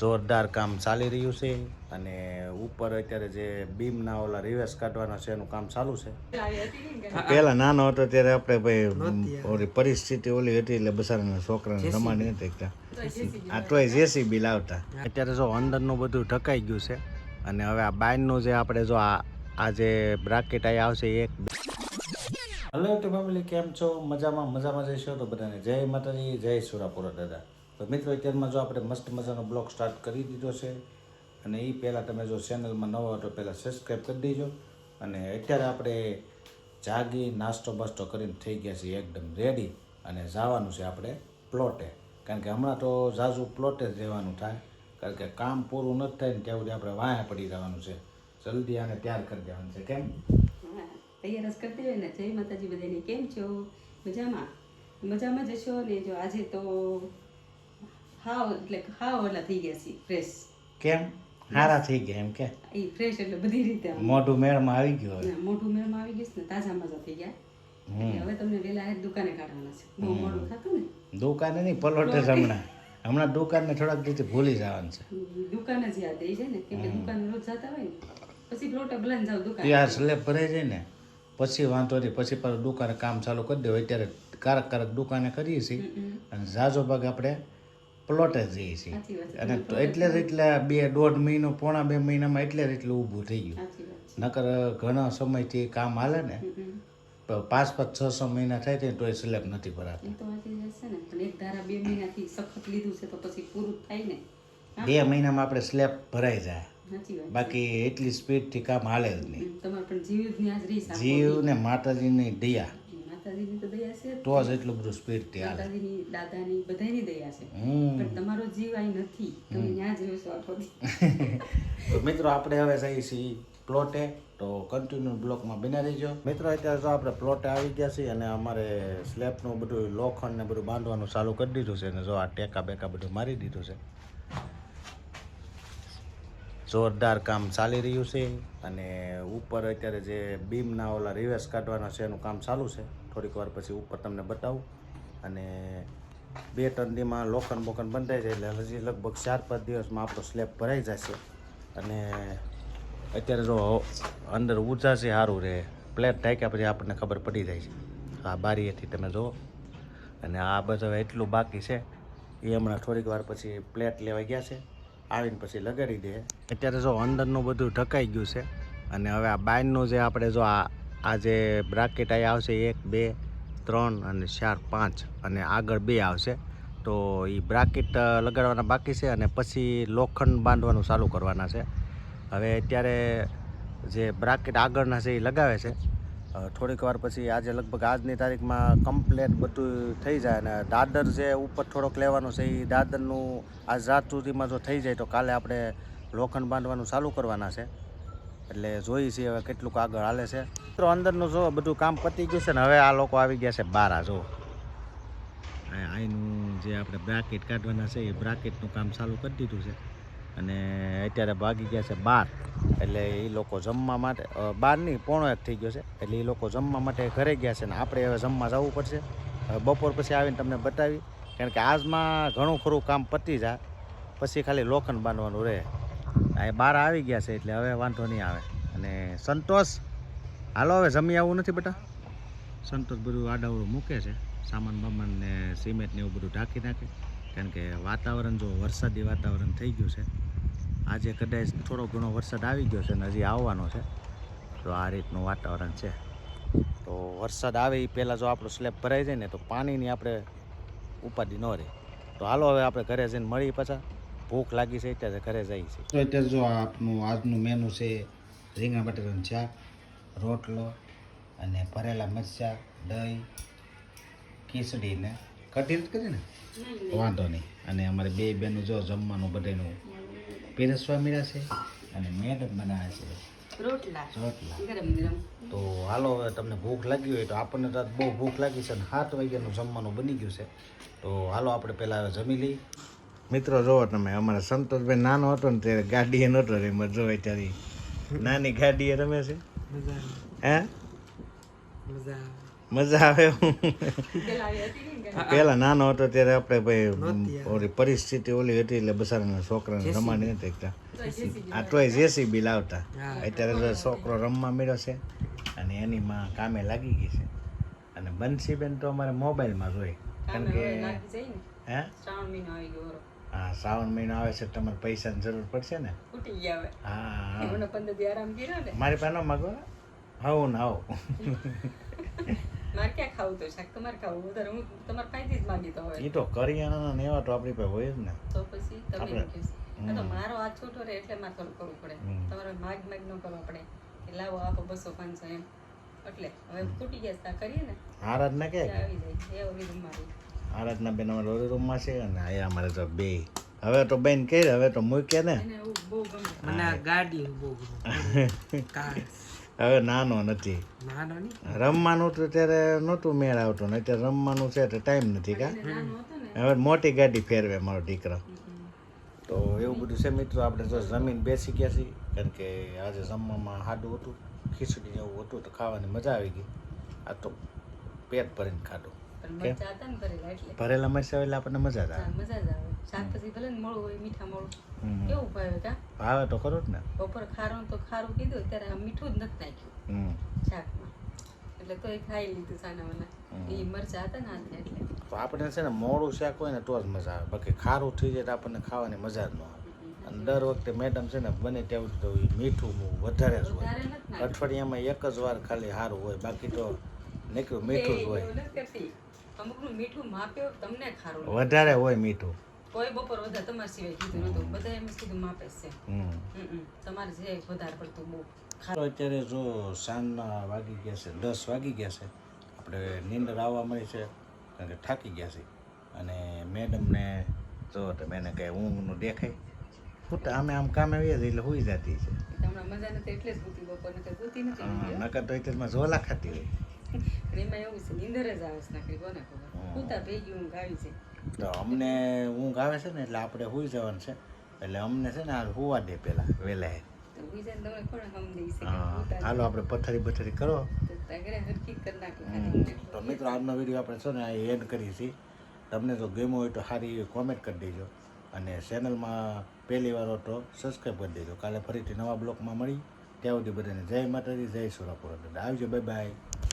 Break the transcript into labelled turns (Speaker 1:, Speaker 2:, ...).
Speaker 1: જોરદાર કામ ચાલી રહ્યું છે અને ઉપર અત્યારે જે બીમના ઓલા રિવર્સ કાઢવાના છે એનું કામ ચાલુ છે. પેલા નાનો હતો ત્યારે આપણે ભાઈ ઓલી પરિસ્થિતિ ઓલી હતી એટલે બસારાના છોકરાને રમાડી નથી શકતા આ તોય જેસીબી લાવતા. અત્યારે જો અંદરનું બધું ઢકાઈ ગયું છે અને હવે આ બાયનનું જે આપણે જો આ આ જે બ્રાકેટ આવી આવશે એક હલો તો ફેમિલી કેમ છો? મજામાં? મજામાં જઈશો તો બધાને જય માતાજી જય સુરાપુરા દાદા. તો મિત્રો, અત્યારમાં જો આપણે મસ્ત મજાનો બ્લોગ સ્ટાર્ટ કરી દીધો છે અને એ પહેલાં તમે જો ચેનલમાં નવો તો પહેલાં સબસ્ક્રાઈબ કરી દેજો અને અત્યારે આપણે જાગી નાસ્તો બાસ્તો કરીને થઈ ગયા છીએ એકદમ રેડી અને જવાનું છે આપણે પ્લોટે કારણ કે હમણાં તો ઝાઝુ પ્લોટે જ રહેવાનું થાય. કારણ કે કામ પૂરું નથી થાય ને ત્યાં સુધી આપણે વાયા પડી જવાનું છે. જલ્દી આને તૈયાર કરી દેવાનું છે, કેમ?
Speaker 2: તૈયાર જ કરતી હોય ને. જય માતાજી બધાને. કેમ છો? મજામાં? મજામાં જશો ને? જો આજે તો હાવ એટલે હાવ ઓલા થઈ ગયા છે? ફ્રેશ
Speaker 1: કેમ? હારા થઈ ગયા એમ કે?
Speaker 2: એ ફ્રેશ એટલે બધી રીતે મોટું
Speaker 1: મોઢું મેળમાં આવી ગયું હવે
Speaker 2: મોઢું મેળમાં આવી ગયું છે ને તાજા મજા થઈ ગયા. એટલે હવે તમને વેલા દુકાને કાઢવાના છે. બહુ મોડું થતું ને?
Speaker 1: દુકાને નહીં પલોટે હમણાં. હમણાં દુકાનને થોડાક દિવસથી ભૂલી જવાનું છે.
Speaker 2: દુકાન જ યાદ રહી જાય ને કેમ કે દુકાન રોજ જતા હોય ને પછી પ્લોટે ભલાને જાવ દુકાન.
Speaker 1: ત્યાં સ્લેબ ભરાઈ જાય ને પછી વાંધો નહીં પછી પાછું દુકાને કામ ચાલુ કરી દેવું. અત્યારે કારક કારક દુકાને કરીએ છીએ. અને ઝાઝો ભાગ આપણે પ્લોટે જ જઈએ છીએ
Speaker 2: છે
Speaker 1: અને એટલે જ એટલે બે દોઢ મહિનો પોણા બે મહિનામાં એટલે જ એટલું ઊભું થઈ ગયું. નકર ઘણા સમયથી કામ હાલે ને પાંચ પાંચ છ છ મહિના થાય તો એ સ્લેબ નથી ભરાતો.
Speaker 2: બે
Speaker 1: મહિનામાં આપણે સ્લેબ ભરાઈ જાય. બાકી એટલી સ્પીડથી કામ હાલે જ નહીં.
Speaker 2: રહી.
Speaker 1: જીવ ને માતાજીની દયા.
Speaker 2: માતાજીની તો દયા છે.
Speaker 1: તો જ એટલું બધું સ્પીડથી હાલે.
Speaker 2: માતાજીની દાદાની બધાની દયા છે. પણ તમારો જીવ આઈ નથી. તમે ત્યાં જ રહ્યો છો આખો
Speaker 1: તો મિત્રો આપણે હવે જઈએ છીએ પ્લોટે. તો કન્ટિન્યુ બ્લોકમાં બિના રહેજો. મિત્રો અત્યારે તો આપણે પ્લોટે આવી ગયા છીએ અને અમારે સ્લેબનું બધું લોખંડ ને બધું બાંધવાનું ચાલુ કરી દીધું છે અને જો આ ટેકા બેકા બધું મારી દીધું છે. જોરદાર કામ ચાલી રહ્યું છે અને ઉપર અત્યારે જે બીમના ઓલા રિવર્સ કાઢવાના છે, એનું કામ ચાલુ છે. થોડીક વાર પછી ઉપર તમને બતાવું. અને બે દીમાં લોખંડ બોખંડ બંધાઈ જાય એટલે હજી લગભગ ચાર પાંચ દિવસમાં આપણો સ્લેબ ભરાઈ જશે. અને અત્યારે જો અંદર ઊર્જા છે સારું રહે પ્લેટ ઢાંક્યા પછી આપણને ખબર પડી જાય છે. આ બારીએથી તમે જુઓ. અને આ બધું એટલું બાકી છે. એ હમણાં થોડીક વાર પછી પ્લેટ લેવા ગયા છે. આવીને પછી લગાડી દે. અત્યારે જો અંદરનું બધું ઢકાઈ ગયું છે અને હવે આ બાયનનું જે આપણે જો આ આ જે બ્રાકેટ અહીં આવશે, એક, બે, ત્રણ અને ચાર, પાંચ અને આગળ બે આવશે, તો એ બ્રાકેટ લગાડવાના બાકી છે અને પછી લોખંડ બાંધવાનું ચાલુ કરવાના છે. હવે અત્યારે જે બ્રાકેટ આગળના છે એ લગાવે છે. થોડીક વાર પછી આજે લગભગ આજની તારીખમાં કમ્પ્લેટ બધું થઈ જાય અને દાદર જે ઉપર થોડોક લેવાનો છે એ દાદરનું આજ રાત સુધીમાં જો થઈ જાય તો કાલે આપણે લોખંડ બાંધવાનું ચાલુ કરવાના છે. એટલે જોઈએ છીએ હવે કેટલુંક આગળ હાલે છે. મિત્રો અંદરનું જો બધું કામ પતી ગયું છે ને, હવે આ લોકો આવી ગયા છે બારા, જો. અહીંનું જે આપણે બ્રાકેટ કાઢવાના છે, એ બ્રાકેટનું કામ ચાલુ કરી દીધું છે. અને અત્યારે ભાગી ગયા છે બાર. એટલે એ લોકો જમવા માટે બાર નહીં, પોણો એક થઈ ગયો છે. એટલે એ લોકો જમવા માટે ઘરે ગયા છે ને આપણે હવે જમવા જવું પડશે. બપોર પછી આવીને તમને બતાવી. કારણ કે આજમાં ઘણું ખરું કામ પતી જાય. પછી ખાલી લોખંડ બાંધવાનું રહે. એ બાર આવી ગયા છે એટલે હવે વાંધો નહીં આવે. અને સંતોષ, હાલો હવે જમી આવવું નથી બેટા? સંતોષ બધું આડાવડું મૂકે છે. સામાન બામાન ને સિમેન્ટ ને એવું બધું ઢાંકી નાખે. કારણ કે વાતાવરણ જો વરસાદી વાતાવરણ થઈ ગયું છે, આજે કદાચ થોડો ઘણો વરસાદ આવી ગયો છે ને હજી આવવાનો છે, તો આ રીતનું વાતાવરણ છે. તો વરસાદ આવે એ પહેલાં જો આપણો સ્લેબ ભરાઈ જાય ને, તો પાણીની આપણે ઉપાધિ ન રહે. તો હાલો હવે આપણે ઘરે જઈને મળી પાછા. ભૂખ લાગી છે ત્યારે ઘરે જઈએ છીએ. તો અત્યારે જો આપનું આજનું મેનુ છે, રીંગણ બટેટાનું શાક, રોટલો અને ભરેલા મરચાં, દહીં ખીચડી ને રીત કરી ને? વાંધો નહીં. અને અમારે બે બેનું જો જમવાનું બધાનું પીરસવા મળ્યા છે અને મેડમ બનાવે છે.
Speaker 2: રોટલા.
Speaker 1: રોટલા.
Speaker 2: ગરમ ગરમ
Speaker 1: તો હાલો હવે તમને ભૂખ લાગી હોય તો આપણને તો આજ બહુ ભૂખ લાગી છે અને સાત વાગ્યાનું જમવાનું બની ગયું છે. તો હાલો આપણે પહેલાં હવે જમી લઈએ. મિત્રો જોવો તમે અમારા સંતોષભાઈ નાનો હતો ને ત્યારે ગાડીએ નહોતો રમ્યો. જોવે ત્યારે નાની ગાડીએ રમે છે. હે? મજા
Speaker 2: પેલા આવી હતી ને કે
Speaker 1: પેલા નાનો હતો ત્યારે આપણે ભાઈ ઓલી પરિસ્થિતિ ઓલી હતી એટલે બસારાના છોકરાને રમવાની નથી એકતા આ તોય જેસીબી લાવતા. અત્યારે તો છોકરો રમવા મળ્યો છે અને એની માં કામે લાગી ગઈ છે. અને બંસીબેન તો અમારે મોબાઈલમાં જોઈ કારણ કે હે?
Speaker 2: શ્રાવણ મહિનો આવી ગયો વરો.
Speaker 1: હા શ્રાવણ મહિનો આવે છે તમારે પૈસાની જરૂર પડશે ને? હા મારી પાસે ન માગો. આવું ને આવો
Speaker 2: મારે ક્યાં ખાવું તો શાક? તમારે ખાવું? વધારે હું તમારે પાસેથી જ માંગી તો હવે
Speaker 1: એ તો કરિયાણાના નેવા તો આપણી પાસે હોય જ ને.
Speaker 2: તો પછી તમે કહેશો. આ તો મારો આ છોટો રહે એટલે મારે થોડું કરવું પડે. તમારે માગ માગ ન કરવા પડે કે લાવો આપો બસો પાંચસો એમ. એટલે હવે તૂટી ગયા તા કરીએ ને.
Speaker 1: આરાધના કે
Speaker 2: આવી જાય. એવો રૂમ મારી
Speaker 1: આરાધના બેન અમારા ઓલી રૂમમાં છે અને આ અમારે તો બે. હવે તો બેન કહી હવે તો મૂક્યા ને.
Speaker 2: બહુ ગમે.
Speaker 3: મને ગાડી બહુ ગમે. કાર
Speaker 1: હવે નાનો નથી. રમવાનું તો ત્યારે નહોતું મેળ આવતો ને અત્યારે રમવાનું છે તો ટાઈમ નથી કા? હવે મોટી ગાડી ફેરવે મારો દીકરો. તો એવું બધું છે મિત્રો આપણે તો જમીન બેસી ગયા છીએ કારણ કે આજે જમવામાં હાડું હતું ખીચડી જેવું હતું તો ખાવાની મજા આવી ગઈ. આ તો પેટ ભરીને ખાધું.
Speaker 2: ભરેલા
Speaker 1: મરચાં એટલે આપણને મજા જ આવે.
Speaker 2: મજા જ આવે. શાક પછી ભલે ને મળું હોય મીઠા મોળું કેવું ભાવે કા?
Speaker 1: ભાવે તો ખરું જ ને.
Speaker 2: બપોર ખારું તો ખારું કીધું ત્યારે આ મીઠું જ નથી નાખ્યું શાકમાં. એટલે તોય ખાઈ લીધું મને એ મરચા હતા ને એટલે.
Speaker 1: તો આપણે છે ને મોડું શાક હોય ને તો જ મજા આવે. બાકી ખારું થઈ જાય તો આપણને ખાવાની મજા જ ન આવે. અને દર વખતે મેડમ છે ને બને ત્યાં તો મીઠું વધારે જ હોય. અઠવાડિયામાં એક જ વાર ખાલી સારું હોય બાકી તો નીકળ્યું મીઠું જ હોય.
Speaker 2: અમુકનું મીઠું માપ્યો તમને ખારું
Speaker 1: વધારે હોય મીઠું.
Speaker 2: કોઈ બપોર વધારે તમારા સિવાય કીધું નતું બધા એમ જ કીધું માપે છે. તમારે જે વધારે પડતું બહુ
Speaker 1: અત્યારે જો સાંજના વાગી ગયા છે દસ વાગી ગયા છે આપણે નીંદર આવવા મળી છે કારણ કે થાકી ગયા છે. અને મેડમને જો તમે એને કંઈ ઊંઘનું દેખાય. હું અમે આમે કામે આવીએ છીએ એટલે હોઈ જતી છે.
Speaker 2: હમણાં મજા નથી એટલે જ ગૂતી બપોર નથી ગૂતી નથી
Speaker 1: નકર તો એટલે ઝોલા ખાતી હોય.
Speaker 2: એમાં એવું છે નીંદર જ આવે છે નાખી કોને ખબર. પૂતા ભેગી ઊંઘ આવી છે
Speaker 1: તો અમને ઊંઘ આવે છે ને એટલે આપણે હોઈ જવાનું છે. એટલે અમને છે ને આ હોવા દે પહેલાં વહેલા હાલો આપણે પથારી પથારી કરો.
Speaker 2: તો
Speaker 1: મિત્રો આજનો વીડિયો આપણે છે ને એન્ડ કરીએ છીએ. તમને જો ગેમો હોય તો સારી એવી કોમેન્ટ કરી દેજો. અને ચેનલમાં પહેલી વાર તો સબસ્ક્રાઈબ કરી દેજો. કાલે ફરીથી નવા બ્લોગમાં મળી. ત્યાં સુધી બધાને જય માતાજી જય સુરાપુર આવજો બાય બાય